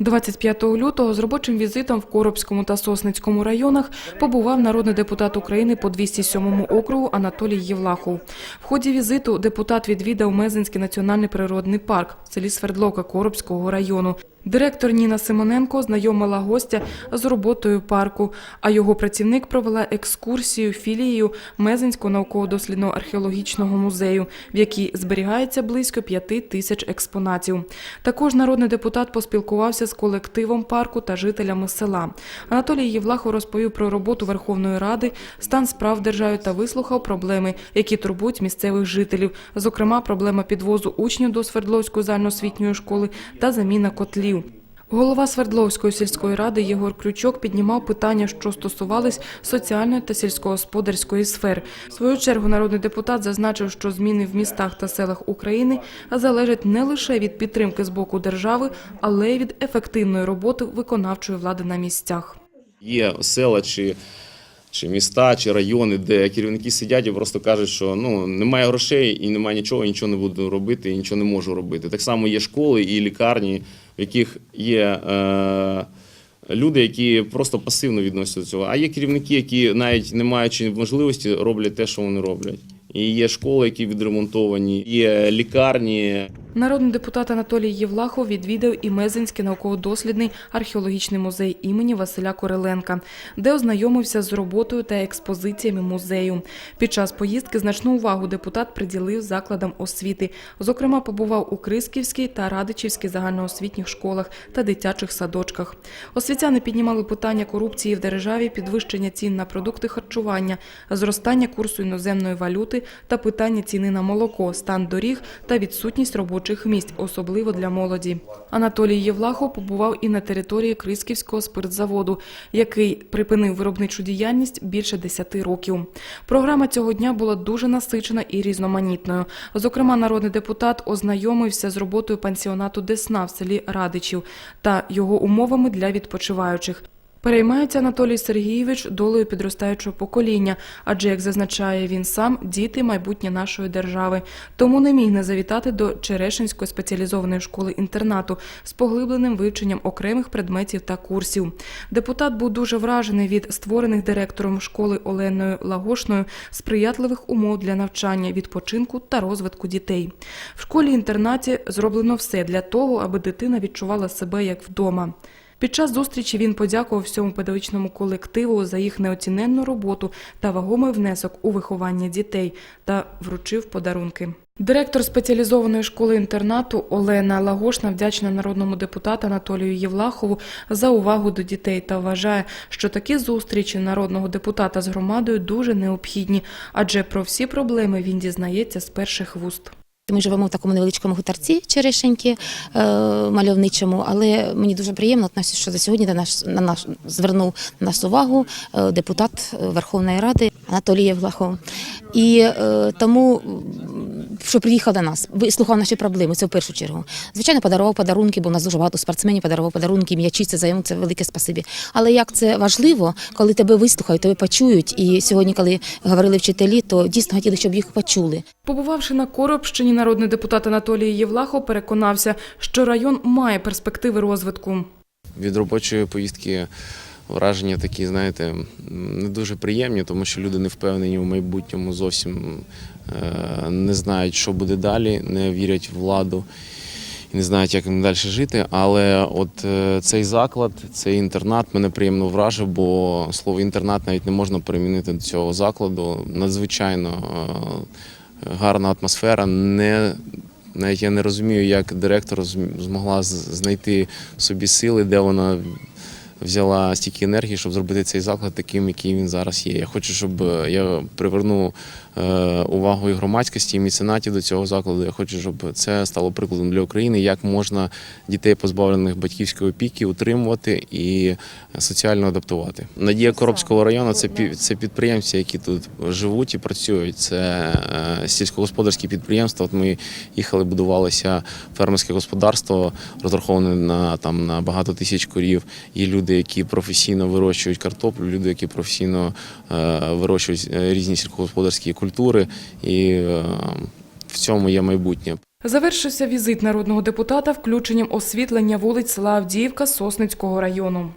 25 лютого з робочим візитом в Коробському та Сосницькому районах побував народний депутат України по 207 округу Анатолій Євлахов. В ході візиту депутат відвідав Мезенський національний природний парк в селі Свердлока Коробського району. Директор Ніна Симоненко знайомила гостя з роботою парку, а його працівник провела екскурсію філією Мезенського науково-дослідного археологічного музею, в якій зберігається близько п'яти тисяч експонатів. Також народний депутат поспілкувався з колективом парку та жителями села. Анатолій Євлахов розповів про роботу Верховної Ради, стан справ в державі та вислухав проблеми, які турбують місцевих жителів, зокрема проблема підвозу учнів до Свердловської загальноосвітньої школи та заміна котлів. Голова Свердловської сільської ради Єгор Крючок піднімав питання, що стосувались соціальної та сільськогосподарської сфер. В свою чергу народний депутат зазначив, що зміни в містах та селах України залежать не лише від підтримки з боку держави, але й від ефективної роботи виконавчої влади на місцях. Є села чи, чи міста, чи райони, де керівники сидять і просто кажуть, що ну немає грошей і немає нічого, нічого не буду робити, і нічого не можу робити. Так само є школи і лікарні, в яких є. Е- Люди, які просто пасивно відносяться до цього, а є керівники, які навіть не маючи можливості, роблять те, що вони роблять. І є школи, які відремонтовані, є лікарні, Народний депутат Анатолій Євлахов відвідав і Мезенський науково-дослідний археологічний музей імені Василя Кореленка, де ознайомився з роботою та експозиціями музею. Під час поїздки значну увагу депутат приділив закладам освіти. Зокрема, побував у Крисківській та Радичівській загальноосвітніх школах та дитячих садочках. Освітяни піднімали питання корупції в державі, підвищення цін на продукти харчування, зростання курсу іноземної валюти та питання ціни на молоко, стан доріг та відсутність робочих місць, особливо для молоді. Анатолій Євлахов побував і на території Крисківського спиртзаводу, який припинив виробничу діяльність більше 10 років. Програма цього дня була дуже насичена і різноманітною. Зокрема, народний депутат ознайомився з роботою пансіонату Десна в селі Радичів та його умовами для відпочиваючих. Переймається Анатолій Сергійович долею підростаючого покоління, адже, як зазначає він сам, діти майбутнє нашої держави. Тому не міг не завітати до Черешинської спеціалізованої школи-інтернату з поглибленим вивченням окремих предметів та курсів. Депутат був дуже вражений від створених директором школи Оленою Лагошною сприятливих умов для навчання, відпочинку та розвитку дітей. В школі-інтернаті зроблено все для того, аби дитина відчувала себе як вдома. Під час зустрічі він подякував всьому педагогічному колективу за їх неоціненну роботу та вагомий внесок у виховання дітей та вручив подарунки. Директор спеціалізованої школи-інтернату Олена Лагошна вдячна народному депутату Анатолію Євлахову за увагу до дітей та вважає, що такі зустрічі народного депутата з громадою дуже необхідні, адже про всі проблеми він дізнається з перших вуст. Ми живемо в такому невеличкому гутарці Черешеньки е, мальовничому, але мені дуже приємно, що за сьогодні на наш, на наш, звернув на нас увагу е, депутат Верховної Ради Анатолій Євлахов. І е, тому, що приїхав до нас, вислухав наші проблеми, це в першу чергу. Звичайно, подарував подарунки, бо у нас дуже багато спортсменів подарував подарунки, м'ячі, це взаємно, це велике спасибі. Але як це важливо, коли тебе вислухають, тебе почують. І сьогодні, коли говорили вчителі, то дійсно хотіли, щоб їх почули. Побувавши на Коробщині, народний депутат Анатолій Євлахов переконався, що район має перспективи розвитку. від робочої поїздки враження такі, знаєте, не дуже приємні, тому що люди не впевнені в майбутньому зовсім е, не знають, що буде далі, не вірять в владу і не знають, як їм далі жити. Але от е, цей заклад, цей інтернат мене приємно вражив, бо слово інтернат навіть не можна перемінити до цього закладу. Надзвичайно е, гарна атмосфера. Не навіть я не розумію, як директор змогла знайти в собі сили, де вона взяла стільки енергії, щоб зробити цей заклад таким, який він зараз є. Я хочу, щоб е, я привернув е, увагу і громадськості, і меценатів до цього закладу. Я хочу, щоб це стало прикладом для України, як можна дітей, позбавлених батьківської опіки, утримувати і соціально адаптувати. Надія Коробського району це це підприємці, які тут живуть і працюють. Це е, сільськогосподарські підприємства. От ми їхали, будувалося фермерське господарство, розраховане на там на багато тисяч корів. Є люди, які професійно вирощують картоплю, люди, які професійно е, вирощують е, різні сільськогосподарські культури, і е, в цьому є майбутнє. Завершився візит народного депутата включенням освітлення вулиць села Авдіївка Сосницького району.